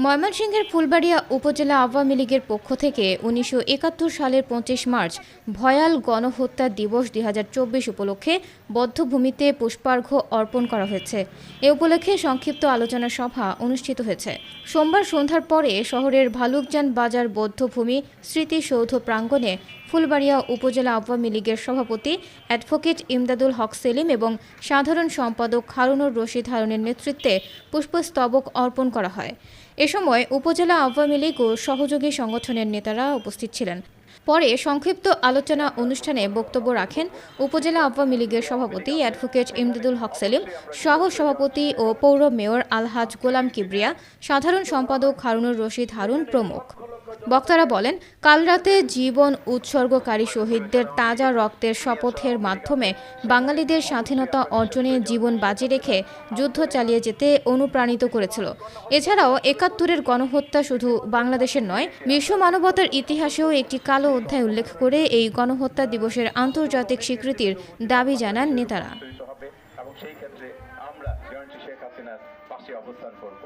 ময়মনসিংহের ফুলবাড়িয়া উপজেলা আওয়ামী লীগের পক্ষ থেকে উনিশশো একাত্তর সালের পঁচিশ মার্চ ভয়াল গণহত্যা দিবস দুই হাজার চব্বিশ উপলক্ষে বদ্ধভূমিতে পুষ্পার্ঘ্য অর্পণ করা হয়েছে। এ উপলক্ষে সংক্ষিপ্ত আলোচনা সভা অনুষ্ঠিত হয়েছে। সোমবার সন্ধ্যার পরে শহরের ভালুকজান বাজার বদ্ধভূমি স্মৃতিসৌধ প্রাঙ্গণে ফুলবাড়িয়া উপজেলা আওয়ামী লীগের সভাপতি অ্যাডভোকেট ইমদাদুল হক সেলিম এবং সাধারণ সম্পাদক হারুনুর রশিদ হারুনের নেতৃত্বে পুষ্পস্তবক অর্পণ করা হয়। এ সময় উপজেলা আওয়ামী লীগ ও সহযোগী সংগঠনের নেতারা উপস্থিত ছিলেন। পরে সংক্ষিপ্ত আলোচনা অনুষ্ঠানে বক্তব্য রাখেন উপজেলা আওয়ামী লীগের সভাপতি অ্যাডভোকেট ইমদাদুল হক সেলিম সহ সভাপতি ও পৌর মেয়র আলহাজ গোলাম কিবরিয়া, সাধারণ সম্পাদক হারুনুর রশিদ হারুন প্রমুখ। বক্তারা বলেন, কাল রাতে জীবন উৎসর্গকারী শহীদদের তাজা রক্তের শপথের মাধ্যমে বাঙালিদের স্বাধীনতা অর্জনে জীবন বাজি রেখে যুদ্ধ চালিয়ে যেতে অনুপ্রাণিত করেছিল। এছাড়াও একাত্তরের গণহত্যা শুধু বাংলাদেশের নয়, বিশ্ব মানবতার ইতিহাসেও একটি কালো অধ্যায় উল্লেখ করে এই গণহত্যা দিবসের আন্তর্জাতিক স্বীকৃতির দাবি জানান নেতারা। সেই ক্ষেত্রে আমরা জয়ন্তী শেখ হাসিনার পাশে অবস্থান করব।